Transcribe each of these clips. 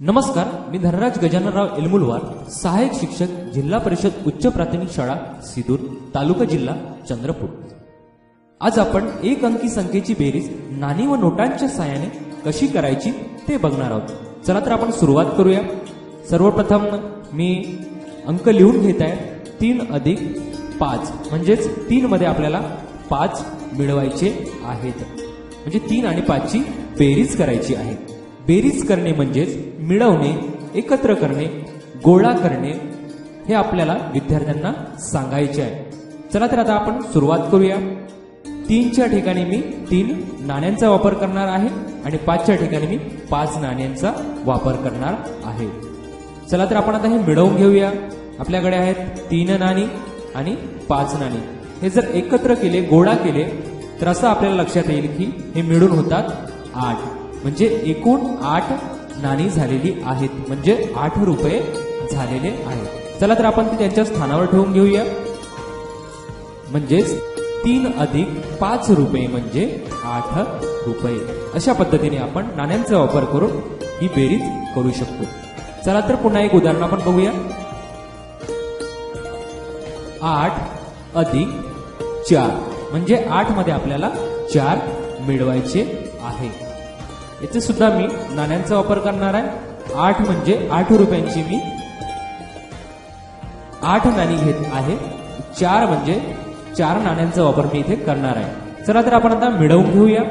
नमस्कार मी धनराज गजाननराव एलमुलवार सहाय्यक शिक्षक जिल्हा परिषद उच्च प्राथमिक शाळा सिदूर तालुका जिल्हा चंद्रपूर. आज आपण एक अंकी संख्येची बेरीज नाणी व नोटांच्या साहाय्याने कशी करायची ते बघणार आहोत. चला तर आपण सुरुवात करूया. सर्वप्रथम मी अंक लिहून घेत आहे. तीन अधिक पाच. म्हणजेच तीन मध्ये आपल्याला पाच मिळवायचे आहेत. म्हणजे तीन आणि पाचची बेरीज करायची आहे. बेरीज करणे म्हणजेच मिळवणे एकत्र करणे गोळा करणे हे आपल्याला विद्यार्थ्यांना सांगायचे आहे. चला तर आता आपण सुरुवात करूया. तीनच्या ठिकाणी मी तीन नाण्यांचा वापर करणार आहे आणि पाचच्या ठिकाणी मी पाच नाण्यांचा वापर करणार आहे. चला तर आपण आता हे मिळवून घेऊया. आपल्याकडे आहेत तीन नाणी आणि पाच नाणी. हे जर एकत्र केले गोळा केले तर असं आपल्याला लक्षात येईल की हे मिळून होतात आठ. म्हणजे एकूण आठ नाणी झालेली आहेत. म्हणजे आठ रुपये झालेले आहेत. चला तर आपण ते त्यांच्या स्थानावर ठेवून घेऊया. म्हणजेच तीन अधिक पाच रुपये म्हणजे आठ रुपये. अशा पद्धतीने आपण नाण्यांचा वापर करून ही बेरीज करू शकतो. चला तर पुन्हा एक उदाहरण आपण बघूया. आठ अधिक चार. म्हणजे आठमध्ये आपल्याला चार मिळवायचे आहे. याचे सुद्धा मी नाण्यांचा वापर करणार आहे. आठ म्हणजे आठ रुपयांची मी आठ नाणी घेत आहे. चार म्हणजे चार नाण्यांचा वापर मी इथे करणार आहे. चला तर आपण आता मिळवून घेऊया.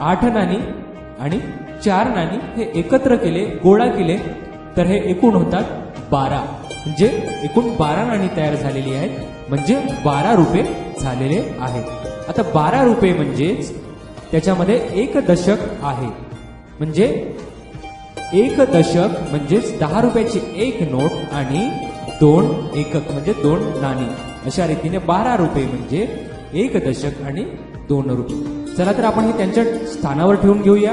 आठ नाणी आणि चार नाणी हे एकत्र केले गोळा केले तर हे एकूण होतात बारा. म्हणजे एकूण बारा नाणी तयार झालेली आहेत. म्हणजे बारा रुपये झालेले आहेत. आता बारा रुपये म्हणजेच त्याच्यामध्ये एक दशक आहे. म्हणजे एक दशक म्हणजेच दहा रुपयाची एक नोट आणि दोन एकक म्हणजे दोन नाणी. अशा रीतीने बारा रुपये म्हणजे एक दशक आणि दोन रुपये. चला तर आपण हे त्यांच्या स्थानावर ठेवून घेऊया.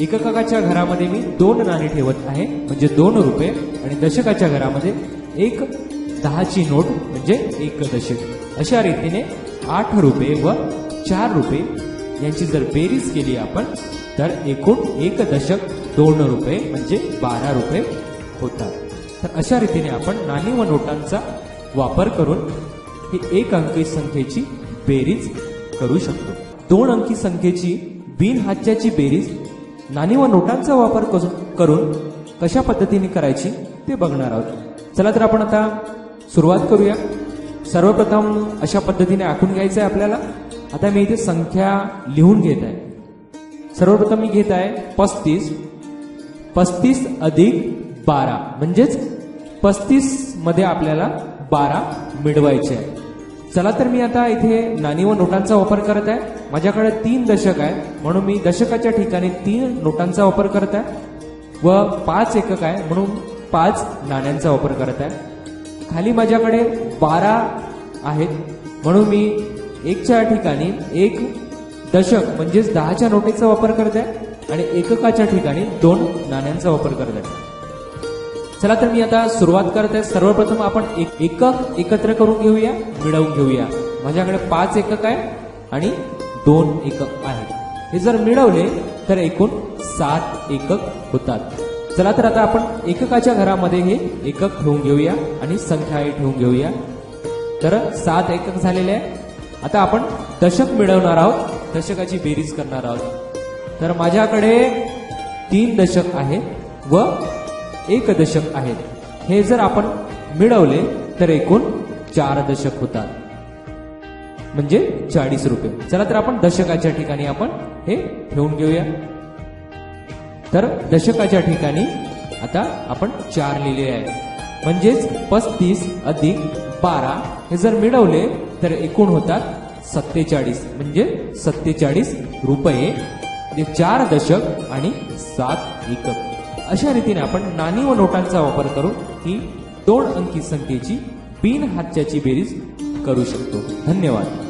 एककाच्या घरामध्ये मी दोन नाणी ठेवत आहे म्हणजे दोन रुपये आणि दशकाच्या घरामध्ये एक दहाची नोट म्हणजे एक दशक. अशा रीतीने आठ रुपये व चार रुपये यांची जर बेरीज केली आपण तर एकूण एक दशक दोन रुपये म्हणजे बारा रुपये होतात. तर अशा रीतीने आपण नाणी व नोटांचा वापर करून ही एक अंकी संख्येची बेरीज करू शकतो. दोन अंकी संख्येची बिनहाच्याची बेरीज नाणी व नोटांचा वापर करून- करून कशा पद्धतीने करायची ते बघणार आहोत. चला तर आपण आता सुरुवात करूया. सर्वप्रथम अशा पद्धतीने आखून घ्यायचं आहे आपल्याला. आता मी इथे संख्या लिहून घेत आहे. सर्वप्रथम मी घेत आहे पस्तीस. पस्तीस अधिक बारा. म्हणजेच पस्तीसमध्ये आपल्याला बारा मिळवायचे आहे. चला तर मी आता इथे नाणी व नोटांचा वापर करत आहे. माझ्याकडे तीन दशक आहे म्हणून मी दशकाच्या ठिकाणी तीन नोटांचा वापर करत आहे व पाच एकक आहे म्हणून पाच नाण्यांचा वापर करत आहे. खाली माझ्याकडे बारा आहेत म्हणून मी एकच्या ठिकाणी एक दशक म्हणजेच दहाच्या नोटेचा वापर करत आहे आणि एककाच्या ठिकाणी दोन नाण्यांचा वापर करत आहे. चला तर मी आता सुरुवात करत आहे. सर्वप्रथम आपण एक एकक एकत्र करून घेऊया मिळवून घेऊया. माझ्याकडे पाच एकक आहे आणि दोन एकक आहेत. हे जर मिळवले तर एकूण सात एकक होतात. चला तर आता आपण एककाच्या घरामध्ये हे एकक ठेवून घेऊया आणि संख्याही ठेवून घेऊया. तर सात एकक झालेले आहे. आता आपण दशक मिळवणार आहोत. दशकाची बेरीज करणार आहोत. तर माझ्याकडे तीन दशक आहेत व एक दशक आहेत. हे जर आपण मिळवले तर एकूण चार दशक होतात. म्हणजे चाळीस रुपये. चला तर आपण दशकाच्या ठिकाणी आपण हे ठेवून घेऊया. तर दशकाच्या ठिकाणी आता आपण चार लिहिले आहे. म्हणजेच पस्तीस अधिक बारा हे जर मिळवले तर एकूण होतात सत्तेचाळीस. म्हणजे सत्तेचाळीस रुपये. म्हणजे चार दशक आणि सात एकक. अशा रीतीने आपण नाणी व नोटांचा वापर करून ही दोन अंकी संख्येची बिन हातच्याची बेरीज करू शकतो. धन्यवाद.